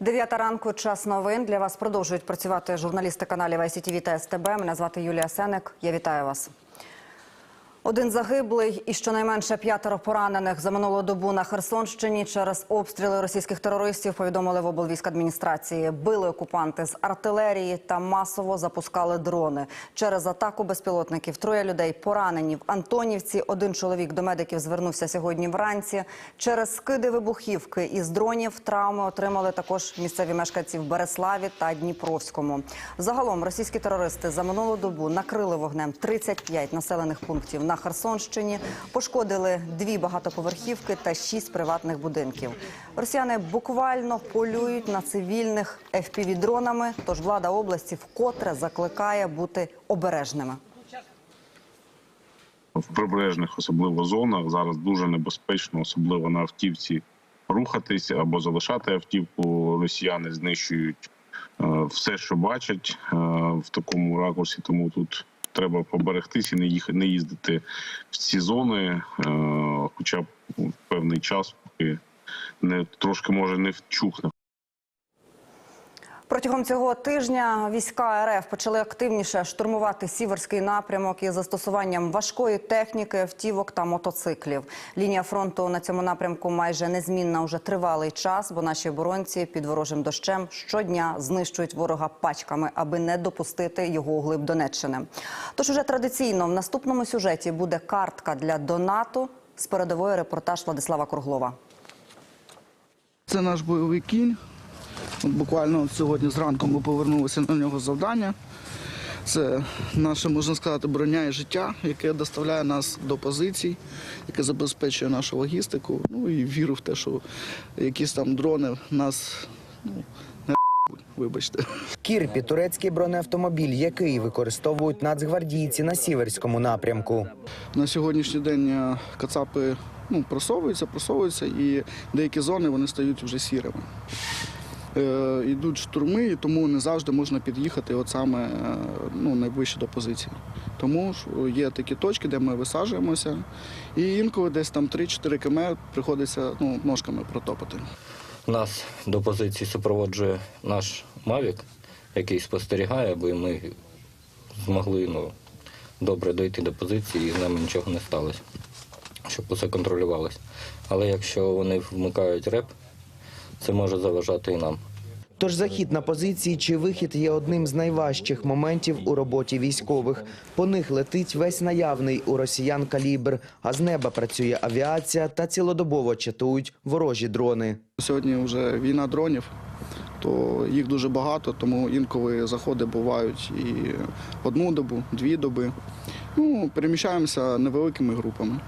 Дев'ята ранку, час новин. Для вас продовжують працювати журналісти каналів ICTV та СТБ. Мене звати Юлія Сенек. Я вітаю вас. Один загиблий і щонайменше п'ятеро поранених за минулу добу на Херсонщині через обстріли російських терористів повідомили в облвійськадміністрації. Били окупанти з артилерії та масово запускали дрони. Через атаку безпілотників троє людей поранені в Антонівці. Один чоловік до медиків звернувся сьогодні вранці. Через скиди вибухівки із дронів травми отримали також місцеві мешканці в Береславі та Дніпровському. Загалом російські терористи за минулу добу накрили вогнем 35 населених пунктів на Херсонщині, пошкодили дві багатоповерхівки та шість приватних будинків. Росіяни буквально полюють на цивільних FPV-дронами, Тож влада області вкотре закликає бути обережними. в прибережних, особливо зонах, зараз дуже небезпечно, особливо на автівці, рухатись або залишати автівку. Росіяни знищують е, все, що бачать е, в такому ракурсі. Тому тут треба поберегтись і не їхати, не їздити в ці зони, е, хоча б певний час, поки не трошки може не вчухне. Протягом цього тижня війська РФ почали активніше штурмувати сіверський напрямок із застосуванням важкої техніки, автівок та мотоциклів. Лінія фронту на цьому напрямку майже незмінна уже тривалий час, бо наші оборонці під ворожим дощем щодня знищують ворога пачками, аби не допустити його у глиб Донеччини. Тож уже традиційно в наступному сюжеті буде картка для донату з передової репортаж Владислава Круглова. Це наш бойовий кінь. От Буквально сьогодні зранку ми повернулися на нього завдання. Це наше, можна сказати, броня і життя, яке доставляє нас до позицій, яке забезпечує нашу логістику. Ну і віру в те, що якісь там дрони нас ну, не вибачте. Кірпі турецький бронеавтомобіль, який використовують нацгвардійці на сіверському напрямку. На сьогоднішній день е, кацапи ну, просовуються, просовуються, і деякі зони вони стають вже сірими. Е, йдуть штурми, і тому не завжди можна під'їхати от саме е, ну, найближче до позиції. Тому ж є такі точки, де ми висаджуємося, і інколи десь там 3-4 км приходиться ну, ножками протопати. Нас до позиції супроводжує наш Мавік, який спостерігає, аби ми змогли ну, добре дойти до позиції і з нами нічого не сталося, щоб усе контролювалося. Але якщо вони вмикають реп, це може заважати і нам. Тож захід на позиції чи вихід є одним з найважчих моментів у роботі військових. По них летить весь наявний у росіян калібр, а з неба працює авіація та цілодобово чатують ворожі дрони. Сьогодні вже війна дронів, то їх дуже багато, тому інколи заходи бувають і одну добу, дві доби. Ну, переміщаємося невеликими групами.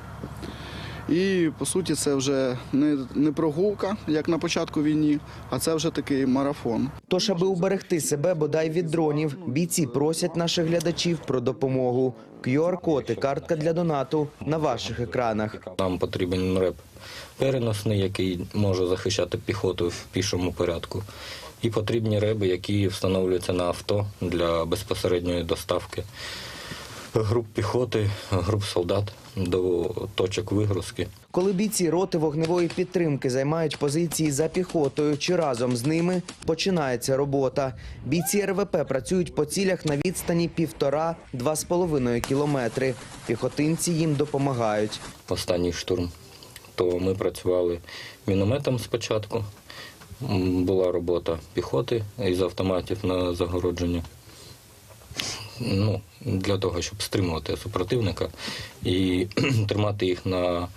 І по суті це вже не, не прогулка, як на початку війни, а це вже такий марафон. Тож, аби уберегти себе бодай від дронів, бійці просять наших глядачів про допомогу. QR-код і картка для донату на ваших екранах. Нам потрібен реп переносний, який може захищати піхоту в пішому порядку. І потрібні реби, які встановлюються на авто для безпосередньої доставки груп піхоти, груп солдат до точок вигрузки. Коли бійці роти вогневої підтримки займають позиції за піхотою чи разом з ними, починається робота. Бійці РВП працюють по цілях на відстані півтора-два з половиною кілометри. Піхотинці їм допомагають. останній штурм, то ми працювали мінометом спочатку. Була робота піхоти із автоматів на загородження. Ну, для того, щоб стримувати супротивника і тримати їх на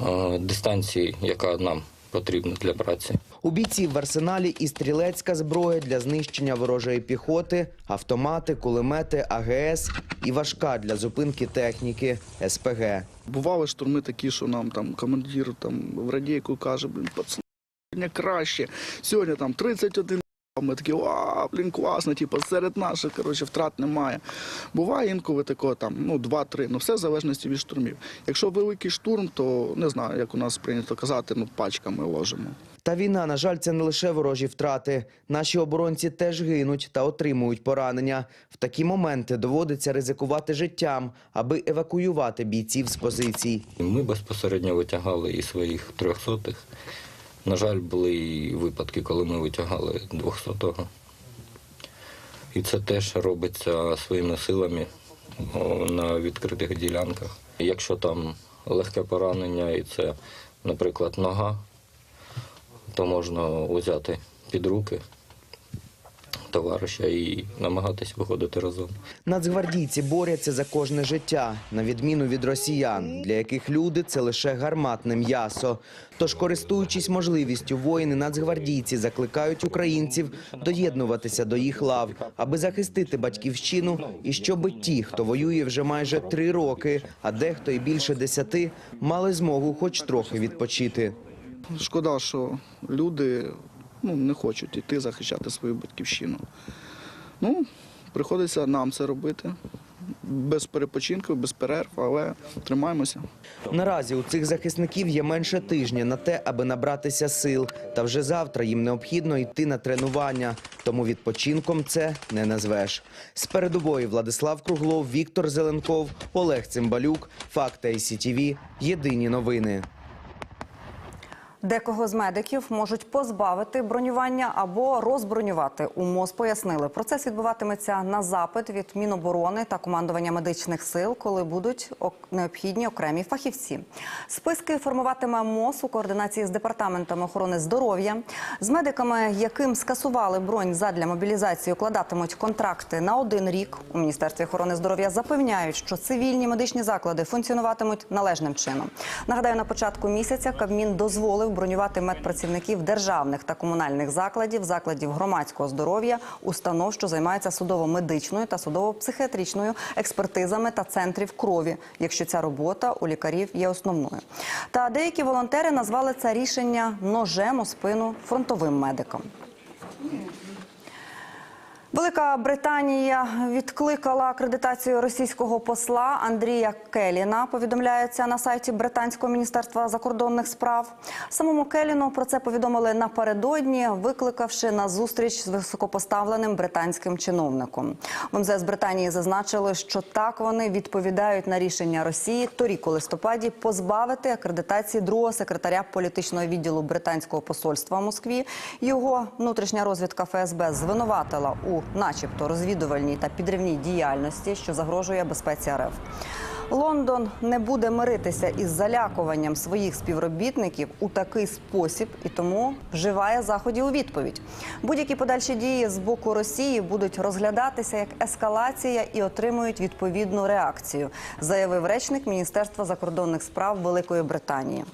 е, дистанції, яка нам потрібна для праці. У бійців в арсеналі і стрілецька зброя для знищення ворожої піхоти, автомати, кулемети, АГС і важка для зупинки техніки СПГ. Бували штурми такі, що нам там командир там в радійку каже, блін, сьогодні краще. Сьогодні там 31 ми такі, а, блін, класно, типу, серед наших, коротше, втрат немає. Буває інколи такого там, ну, 2-3, ну все в залежності від штурмів. Якщо великий штурм, то не знаю, як у нас прийнято казати, ну, пачками ложимо. Та війна, на жаль, це не лише ворожі втрати. Наші оборонці теж гинуть та отримують поранення. В такі моменти доводиться ризикувати життям, аби евакуювати бійців з позицій. Ми безпосередньо витягали і своїх трьохсотих На жаль, були і випадки, коли ми витягали 200-го. І це теж робиться своїми силами на відкритих ділянках. Якщо там легке поранення і це, наприклад, нога, то можна взяти під руки товариша і намагатись виходити разом. Нацгвардійці борються за кожне життя, на відміну від росіян, для яких люди це лише гарматне м'ясо. Тож, користуючись можливістю, воїни нацгвардійці закликають українців доєднуватися до їх лав, аби захистити батьківщину, і щоби ті, хто воює вже майже три роки, а дехто і більше десяти, мали змогу хоч трохи відпочити. Шкода, що люди ну, не хочуть йти захищати свою батьківщину. Ну, приходиться нам це робити. Без перепочинків, без перерв, але тримаємося. Наразі у цих захисників є менше тижня на те, аби набратися сил. Та вже завтра їм необхідно йти на тренування. Тому відпочинком це не назвеш. З передової Владислав Круглов, Віктор Зеленков, Олег Цимбалюк, Факти ICTV. Єдині новини. Декого з медиків можуть позбавити бронювання або розбронювати. У МОЗ пояснили, процес відбуватиметься на запит від Міноборони та командування медичних сил, коли будуть необхідні окремі фахівці. Списки формуватиме МОЗ у координації з департаментом охорони здоров'я. З медиками, яким скасували бронь задля мобілізації, укладатимуть контракти на один рік. У міністерстві охорони здоров'я запевняють, що цивільні медичні заклади функціонуватимуть належним чином. Нагадаю, на початку місяця Кабмін дозволив бронювати медпрацівників державних та комунальних закладів, закладів громадського здоров'я, установ, що займаються судово-медичною та судово-психіатричною експертизами та центрів крові, якщо ця робота у лікарів є основною. Та деякі волонтери назвали це рішення ножем у спину фронтовим медикам. Велика Британія відкликала акредитацію російського посла Андрія Келіна. Повідомляється на сайті британського міністерства закордонних справ. Самому Келіну про це повідомили напередодні, викликавши на зустріч з високопоставленим британським чиновником. В МЗС Британії зазначили, що так вони відповідають на рішення Росії торік у листопаді позбавити акредитації другого секретаря політичного відділу британського посольства в Москві. Його внутрішня розвідка ФСБ звинуватила у, начебто, розвідувальній та підривній діяльності, що загрожує безпеці РФ. Лондон не буде миритися із залякуванням своїх співробітників у такий спосіб і тому вживає заходів у відповідь. Будь-які подальші дії з боку Росії будуть розглядатися як ескалація і отримують відповідну реакцію, заявив речник Міністерства закордонних справ Великої Британії.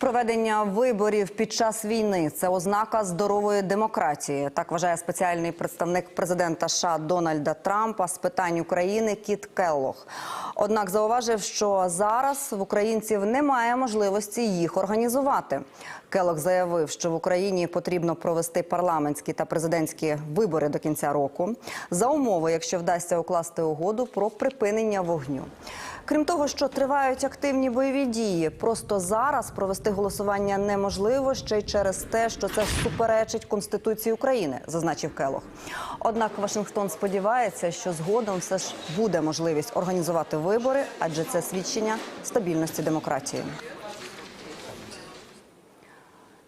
Проведення виборів під час війни це ознака здорової демократії. Так вважає спеціальний представник президента США Дональда Трампа з питань України Кіт Келлох. Однак зауважив, що зараз в українців немає можливості їх організувати. Келлох заявив, що в Україні потрібно провести парламентські та президентські вибори до кінця року за умови, якщо вдасться укласти угоду про припинення вогню. Крім того, що тривають активні бойові дії, просто зараз провести голосування неможливо ще й через те, що це суперечить Конституції України, зазначив Келох. Однак Вашингтон сподівається, що згодом все ж буде можливість організувати вибори, адже це свідчення стабільності демократії.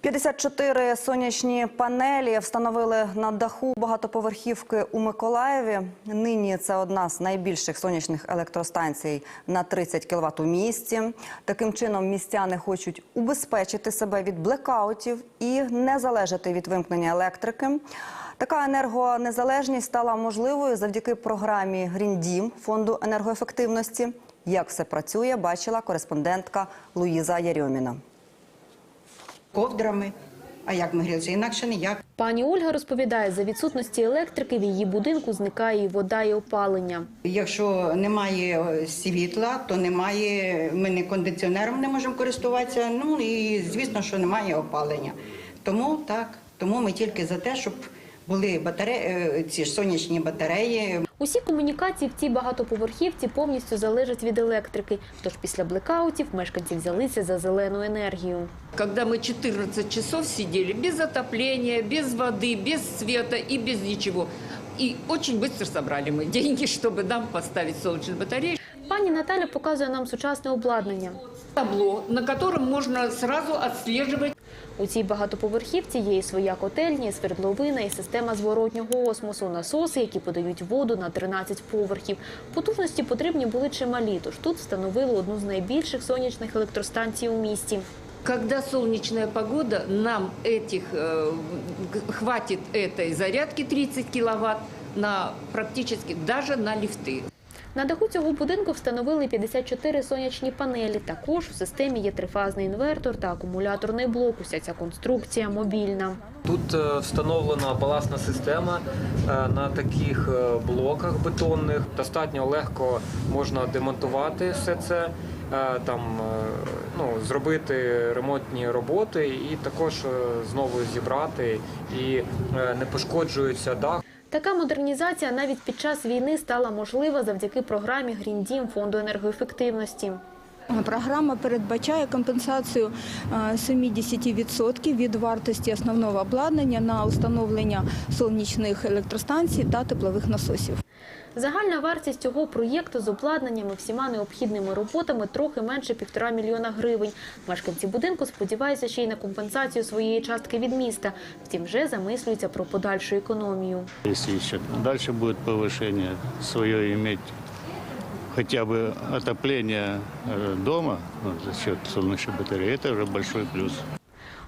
54 сонячні панелі встановили на даху багатоповерхівки у Миколаєві. Нині це одна з найбільших сонячних електростанцій на 30 кВт у місті. Таким чином містяни хочуть убезпечити себе від блекаутів і не залежати від вимкнення електрики. Така енергонезалежність стала можливою завдяки програмі «Гріндім» фонду енергоефективності. Як все працює, бачила кореспондентка Луїза Ярьоміна. Ковдрами. А як ми грілися? Інакше ніяк. Пані Ольга розповідає, за відсутності електрики в її будинку зникає і вода, і опалення. Якщо немає світла, то немає. Ми не кондиціонером не можемо користуватися. Ну і звісно, що немає опалення. Тому так, тому ми тільки за те, щоб були батареї, ці ж сонячні батареї. Усі комунікації в цій багатоповерхівці повністю залежать від електрики. Тож після блекаутів мешканці взялися за зелену енергію. Когда мы 14 часов сидели без отопления, без воды, без света и без ничего. И очень быстро собрали мы деньги, чтобы нам поставить солнечные батареи. Пані Наталя показує нам сучасне обладнання. Табло, на котором можно сразу отслеживать У цій багатоповерхівці є і своя котельня, і свердловина, і система зворотнього осмосу, насоси, які подають воду на 13 поверхів. Потужності потрібні були чималі, тож тут встановили одну з найбільших сонячних електростанцій у місті. Когда солнечная погода, нам этих э, г- хватит этой зарядки 30 киловатт на практически даже на лифты. На даху цього будинку встановили 54 сонячні панелі. Також у системі є трифазний інвертор та акумуляторний блок. Уся ця конструкція мобільна. Тут е, встановлена балансна система е, на таких е, блоках бетонних. Достатньо легко можна демонтувати все це, там ну, зробити ремонтні роботи і також знову зібрати і не пошкоджується дах. Така модернізація навіть під час війни стала можлива завдяки програмі Гріндім фонду енергоефективності. Програма передбачає компенсацію е, 70% від вартості основного обладнання на установлення сонячних електростанцій та теплових насосів. Загальна вартість цього проєкту з обладнанням і всіма необхідними роботами трохи менше півтора мільйона гривень. Мешканці будинку сподіваються ще й на компенсацію своєї частки від міста. Втім, вже замислюються про подальшу економію. Если еще дальше будет повышение, свое иметь хотя бы отопление э, дома ну, за счет солнечной батареи, это уже большой плюс.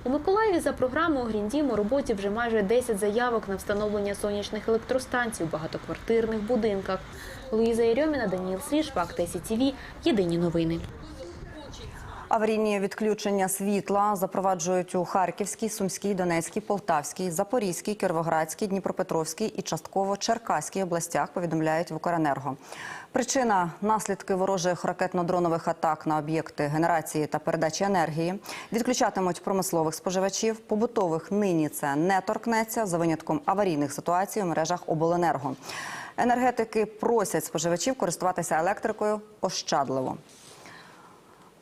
У Миколаєві за програмою «Гріндім» у роботі вже майже 10 заявок на встановлення сонячних електростанцій у багатоквартирних будинках. Луїза Єрьоміна, Даніл Сліж, Факти СІТВ. Єдині новини. Аварійні відключення світла запроваджують у Харківській, Сумській, Донецькій, Полтавській, Запорізькій, Кіровоградській, Дніпропетровській і частково Черкаській областях. Повідомляють в Укренерго. Причина наслідки ворожих ракетно-дронових атак на об'єкти генерації та передачі енергії. Відключатимуть промислових споживачів. Побутових нині це не торкнеться за винятком аварійних ситуацій у мережах обленерго. Енергетики просять споживачів користуватися електрикою ощадливо.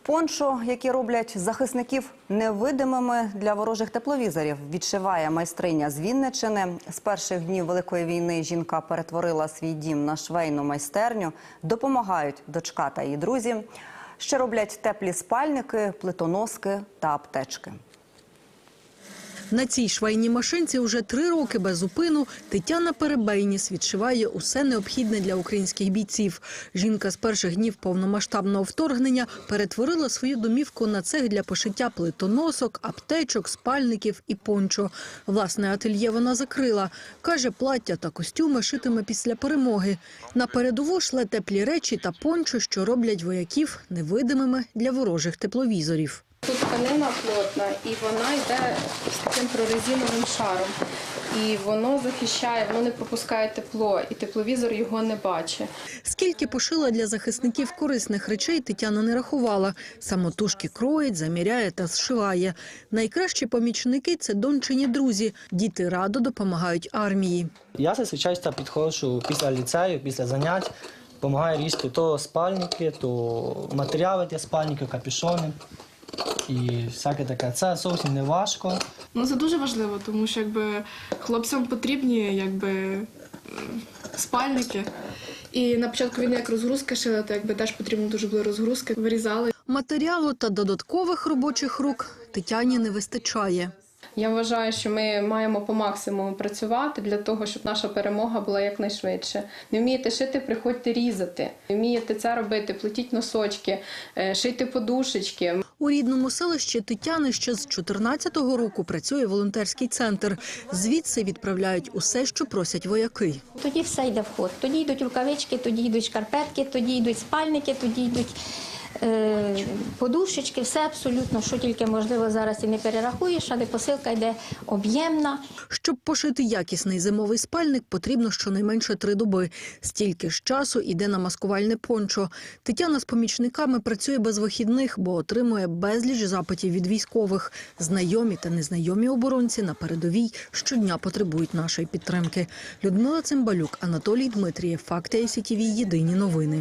Пончо, які роблять захисників невидимими для ворожих тепловізорів, відшиває майстриня з Вінничини. З перших днів великої війни жінка перетворила свій дім на швейну майстерню. Допомагають дочка та її друзі. Ще роблять теплі спальники, плитоноски та аптечки. На цій швейній машинці уже три роки без зупину Тетяна Перебейніс відшиває усе необхідне для українських бійців. Жінка з перших днів повномасштабного вторгнення перетворила свою домівку на цех для пошиття плитоносок, аптечок, спальників і пончо. Власне ательє вона закрила. Каже, плаття та костюми шитиме після перемоги. На передову шле теплі речі та пончо, що роблять вояків невидимими для ворожих тепловізорів. Тканина плотна і вона йде з таким прорезиновим шаром. І воно захищає, воно не пропускає тепло, і тепловізор його не бачить. Скільки пошила для захисників корисних речей, Тетяна не рахувала. Самотужки кроїть, заміряє та зшиває. Найкращі помічники – це дончині друзі. Діти радо допомагають армії. Я зазвичай підходжу після ліцею, після занять, допомагаю різти то спальники, то матеріали для спальників, капюшони і всяке таке. Це зовсім не важко. Ну це дуже важливо, тому що якби хлопцям потрібні якби спальники. І на початку війни як розгрузки шили, то якби теж потрібно дуже були розгрузки, вирізали. Матеріалу та додаткових робочих рук Тетяні не вистачає. Я вважаю, що ми маємо по максимуму працювати для того, щоб наша перемога була якнайшвидше. Не вмієте шити, приходьте різати. Не вмієте це робити, плетіть носочки, е, шийте подушечки. У рідному селищі Тетяни ще з 14-го року працює волонтерський центр. Звідси відправляють усе, що просять вояки. Тоді все йде в ход. Тоді йдуть рукавички, тоді йдуть шкарпетки, тоді йдуть спальники, тоді йдуть е, подушечки, все абсолютно, що тільки можливо зараз і не перерахуєш, але посилка йде об'ємна. Щоб пошити якісний зимовий спальник, потрібно щонайменше три доби. Стільки ж часу йде на маскувальне пончо. Тетяна з помічниками працює без вихідних, бо отримує безліч запитів від військових. Знайомі та незнайомі оборонці на передовій щодня потребують нашої підтримки. Людмила Цимбалюк, Анатолій Дмитрієв, Факти СІТВ, Єдині новини.